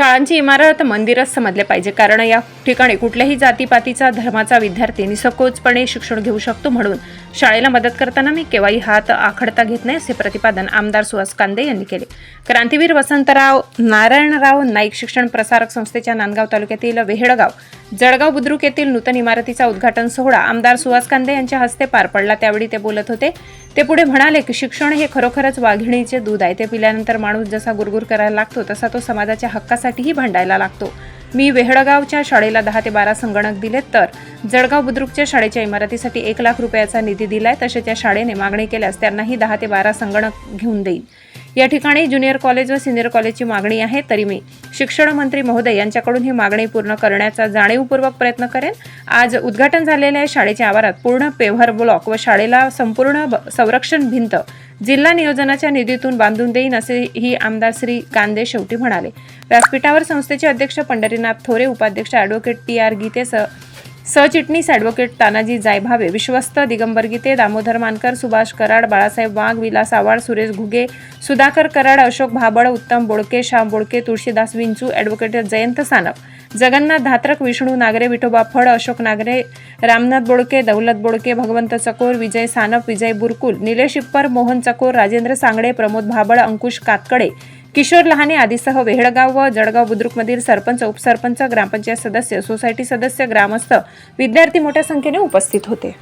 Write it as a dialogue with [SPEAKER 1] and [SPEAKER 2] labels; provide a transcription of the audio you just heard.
[SPEAKER 1] शाळांची इमारत मंदिरच समजले पाहिजे. कारण या ठिकाणी कुठल्याही जातीपातीचा धर्माचा विद्यार्थी निसकोचपणे शिक्षण घेऊ शकतो म्हणून शाळेला मदत करताना मी केव्हाही हात आखडता घेत नाही असे प्रतिपादन आमदार सुहास कांदे यांनी केले. क्रांतीवीर वसंतराव नारायणराव नाईक शिक्षण प्रसारक संस्थेच्या नांदगाव तालुक्यातील वेहेडगाव जळगाव बुद्रुक येथील नूतन इमारतीचा उद्घाटन सोहळा आमदार सुहास कांदे यांच्या हस्ते पार पडला. त्यावेळी ते बोलत होते ते पुढे म्हणाले की शिक्षण हे खरोखरच वाघिणीचे दूध आहे. ते पिल्यानंतर माणूस जसा गुरगुर करायला लागतो तसा तो समाजाच्या हक्कासाठीही भांडायला लागतो. मी वेहळगावच्या शाळेला दहा ते बारा संगणक दिलेत तर जळगाव बुद्रुकच्या शाळेच्या इमारतीसाठी एक लाख रुपयाचा निधी दिलाय. तसे त्या शाळेने मागणी केल्यास त्यांनाही दहा ते बारा संगणक घेऊन देईल या ठिकाणी ज्युनियर कॉलेज व सिनियर कॉलेजची मागणी आहे तरी मी शिक्षण मंत्री महोदय यांच्याकडून ही मागणी पूर्ण करण्याचा जाणीवपूर्वक प्रयत्न करेन. आज उद्घाटन झालेल्या शाळेच्या आवारात पूर्ण पेव्हर ब्लॉक व शाळेला संपूर्ण ब- संरक्षण भिंत जिल्हा नियोजनाच्या निधीतून बांधून देईन असेही आमदार श्री कांदे शेवटी म्हणाले. व्यासपीठावर संस्थेचे अध्यक्ष पंढरीनाथ थोरे उपाध्यक्ष ॲडव्होकेट टी आर गीतेसह सरचिटणीस ॲडव्होकेट तानाजी जायभावे विश्वस्त दिगंबर गीते दामोदर मानकर सुभाष कराड बाळासाहेब वाघ विलास आवाड सुरेश घुगे सुधाकर कराड अशोक भाबळ उत्तम बोडके श्याम बोडके तुळशीदास विंचू ॲडव्होकेट जयंत सानप जगन्नाथ धात्रक विष्णू नागरे विठोबा फड अशोक नागरे रामनाथ बोडके दौलत बोडके भगवंत चकोर विजय सानप विजय बुरकुल निलेश इप्पर मोहन चकोर राजेंद्र सांगडे प्रमोद भाबळ अंकुश कातकडे किशोर लहाने आदीसह वेहळगाव व जळगाव बुद्रुकमधील सरपंच उपसरपंच ग्रामपंचायत सदस्य सोसायटी सदस्य ग्रामस्थ विद्यार्थी मोठ्या संख्येने उपस्थित होते.